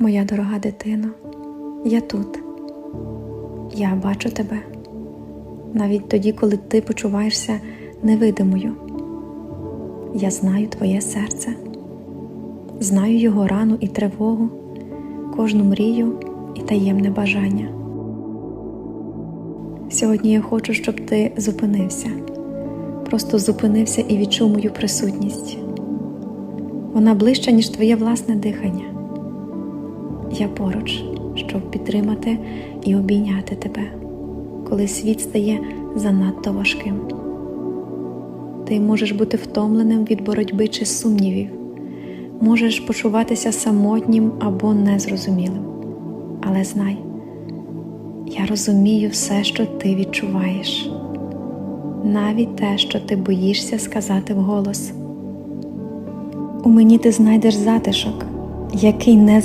Моя дорога дитино, я тут. Я бачу тебе. Навіть тоді, коли ти почуваєшся невидимою. Я знаю твоє серце, знаю його рану і тривогу, кожну мрію і таємне бажання. Сьогодні я хочу, щоб ти зупинився, просто зупинився і відчув мою присутність. Вона ближча, ніж твоє власне дихання. Я поруч, щоб підтримати і обійняти тебе, коли світ стає занадто важким. Ти можеш бути втомленим від боротьби чи сумнівів, можеш почуватися самотнім або незрозумілим. Але знай, я розумію все, що ти відчуваєш, навіть те, що ти боїшся сказати вголос. У мені ти знайдеш затишок, який не